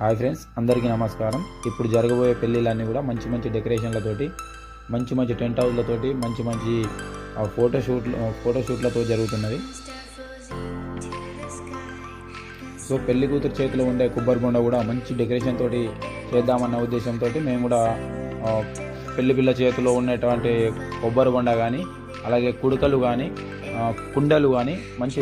Hi friends అందరికీ నమస్కారం. ఇప్పుడు జరగబోయే పెళ్ళిళ్ళన్నీ కూడా మంచి మంచి డెకరేషన్లతోటి మంచి మంచి టెంట్ హౌస్లతోటి మంచి మంచి ఫోటోషూట్ ఫోటోషూట్లతో జరుగుతున్నది. సో పెళ్ళి కూతురు చేతిలో ఉండే కొబ్బరి బొండ కూడా మంచి డెకరేషన్ తోటి చేద్దామన్న ఉద్దేశంతో మేము కూడా పెళ్ళి పిల్ల చేతిలో ఉన్నటువంటి కొబ్బరి బొండ కానీ అలాగే కుడుకలు కానీ కుండలు కానీ మంచి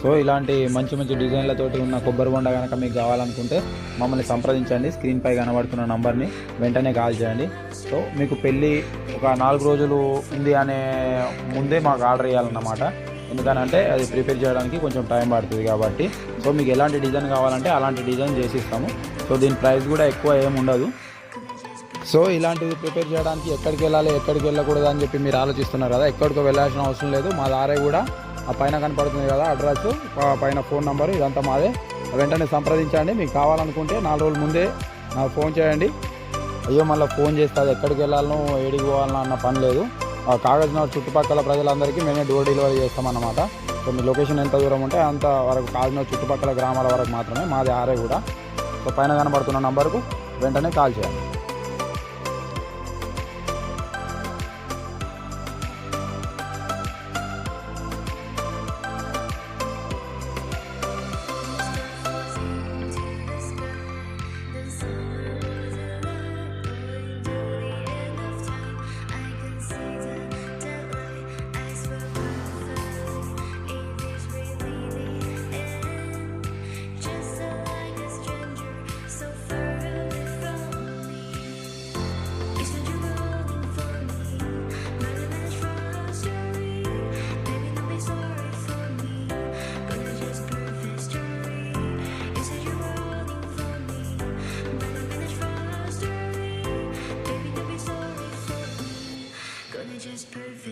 సో ఇలాంటి మంచి మంచి డిజైన్లతోటి ఉన్న కొబ్బరి బొండ కనుక మీకు కావాలనుకుంటే మమ్మల్ని సంప్రదించండి. స్క్రీన్పై కనబడుతున్న నంబర్ని వెంటనే కాల్ చేయండి. సో మీకు పెళ్ళి ఒక నాలుగు రోజులు ఉంది అనే ముందే మాకు ఆర్డర్ చేయాలన్నమాట ఎందుకనంటే అది ప్రిపేర్ చేయడానికి కొంచెం టైం పడుతుంది కాబట్టి. సో మీకు ఎలాంటి డిజైన్ కావాలంటే అలాంటి డిజైన్ చేసి ఇస్తాము సో దీని ప్రైస్ కూడా ఎక్కువ ఏమి ఉండదు. సో ఇలాంటివి ప్రిపేర్ చేయడానికి ఎక్కడికి వెళ్ళాలి ఎక్కడికి వెళ్ళకూడదు అని చెప్పి మీరు ఆలోచిస్తున్నారు కదా ఎక్కడికో వెళ్ళాల్సిన అవసరం లేదు. మా దారే కూడా ఆ పైన కనపడుతుంది కదా అడ్రస్ పైన ఫోన్ నెంబర్ ఇదంతా మాదే. వెంటనే సంప్రదించండి. మీకు కావాలనుకుంటే నాలుగు రోజుల ముందే నాకు ఫోన్ చేయండి. అయ్యో మళ్ళీ ఫోన్ చేస్తే అది ఎక్కడికి వెళ్ళాలనో ఏడికి పోవాలనో అన్న పని లేదు. ఆ కాగజ్ నగర్ చుట్టుపక్కల ప్రజలందరికీ మేమే డోర్ డెలివరీ చేస్తామన్నమాట. సో మీ లొకేషన్ ఎంత దూరం ఉంటే అంత వరకు కాగజ్ చుట్టుపక్కల గ్రామాల వరకు మాత్రమే. మాది ఆరే కూడా సో పైన కనబడుతున్న నంబర్కు వెంటనే కాల్ చేయండి.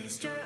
Stir